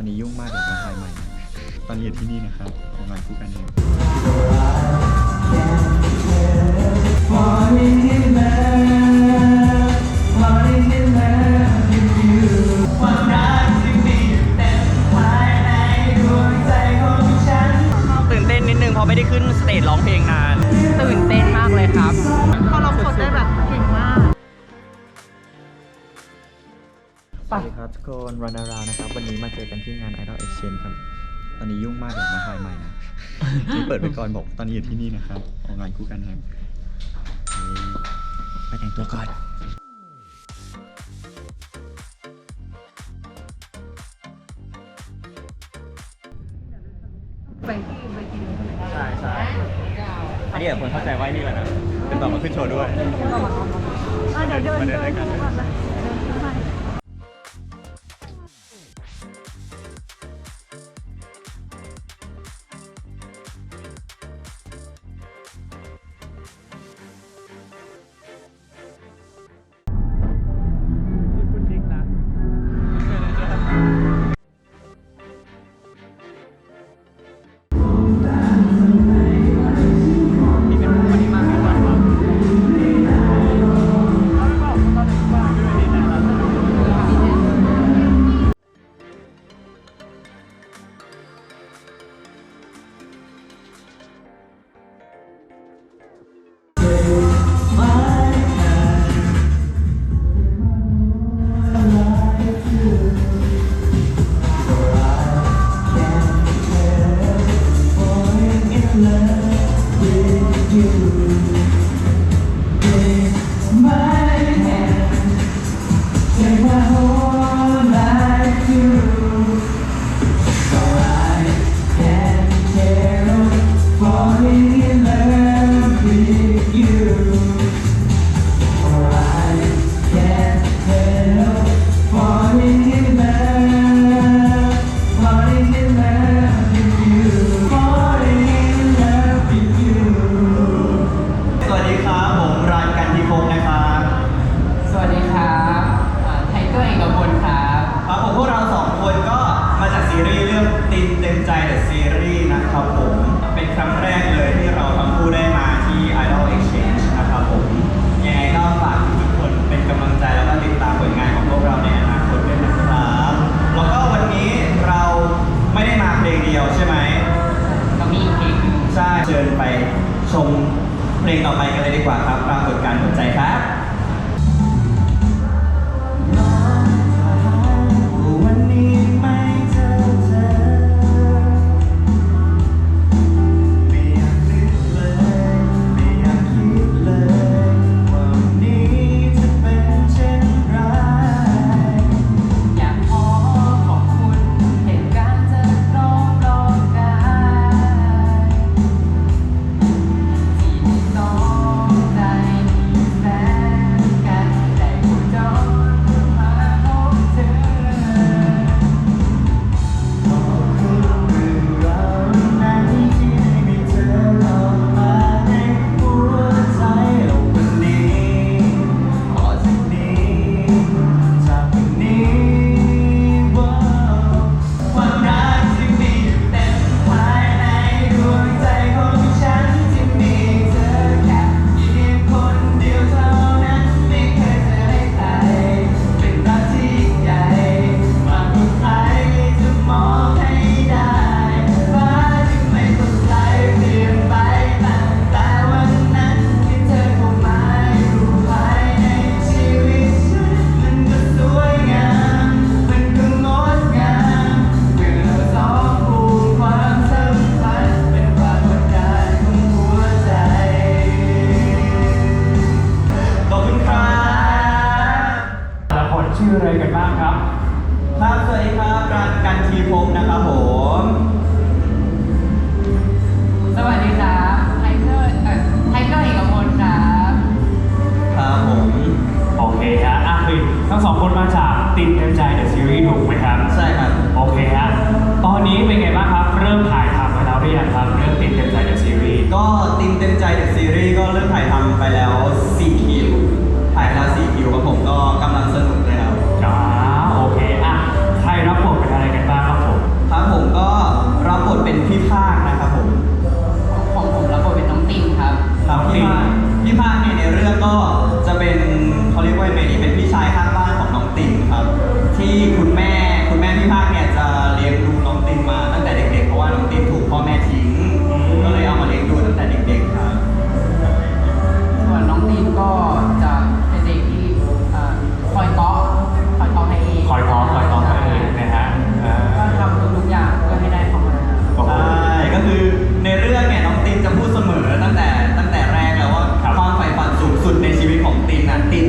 ตอนนี้ยุ่งมากเลยมารถ่ายใหม่ ตอนนี้อยู่ที่นี่นะครับของงานคู่กันเองตื่นเต้นนิดนึงเพราะไม่ได้ขึ้นสเตจร้องเพลงนาน ครับทุกคนรันารานะครับ วันนี้มาเจอกันที่งาน Idol Exchange ครับ ตอนนี้ยุ่งมากเลยมาถ่ายใหม่นะที่เปิดไปก่อนบอกตอนนี้อยู่ที่นี่นะครับของงานคู่กันเองไปแต่งตัวก่อนไปที่ไปที่นู้นใช่ใช่อันนี้คนเข้าใจว่านี่แหละนะเป็นต่อมาขึ้นโชว์ด้วยอะเดี๋ยวเดินเดินดูก่อนนะ ครั้งแรกเลยที่เราทั้งคู่ได้มาที่ Idol Exchange นะครับผมยังไงก็ฝากทุกคนเป็นกำลังใจแล้วก็ติดตามผลงานของพวกเราในอนาคตด้วยนะครับแล้วก็วันนี้เราไม่ได้มาเพลงเดียวใช่ไหมก็มีอีกเพลงหนึ่งใช่เชิญไปชมเพลงต่อไปกันเลยดีกว่าครับปรากฏการณ์หัวใจครับ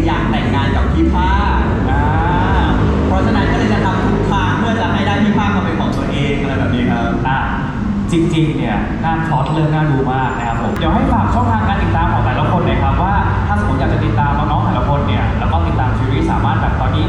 อยากแต่งงานกับพี่ภาคอ่าเพราะฉะนั้นก็เลยจะทำทุกทางเพื่อจะให้ได้พี่ภาคมาเป็นของตัวเองอะไรแบบนี้ครับ อะจริงๆ เนี่ยน่าช็อตเรื่องน่าดูมากนะครับผม เดี๋ยวให้ฝากช่องทางการติดตามของแต่ละคนหน่อยครับว่าถ้าสมมติอยากจะติดตามน้องๆแต่ละคนเนี่ย แล้วก็ติดตามชีวิตสามารถแบบตอนนี้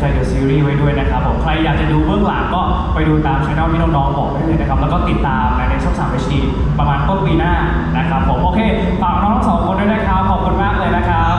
ใจเดอะซีรีส์ไว้ด้วยนะครับผมใครอยากจะดูเบื้องหลังก็ไปดูตามช่องที่น้องๆบอกได้เลยนะครับแล้วก็ติดตามในช่องสามเอชดีประมาณต้นปีหน้านะครับผมโอเคฝากน้องทั้งสองคนด้วยนะครับขอบคุณมากเลยนะครับ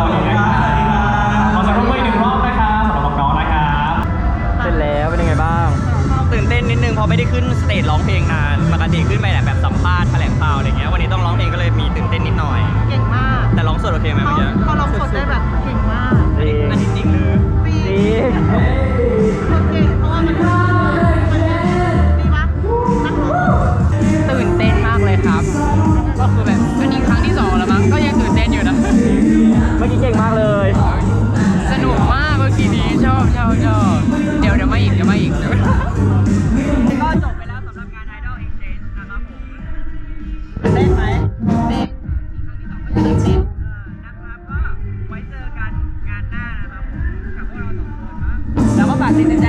Thank you.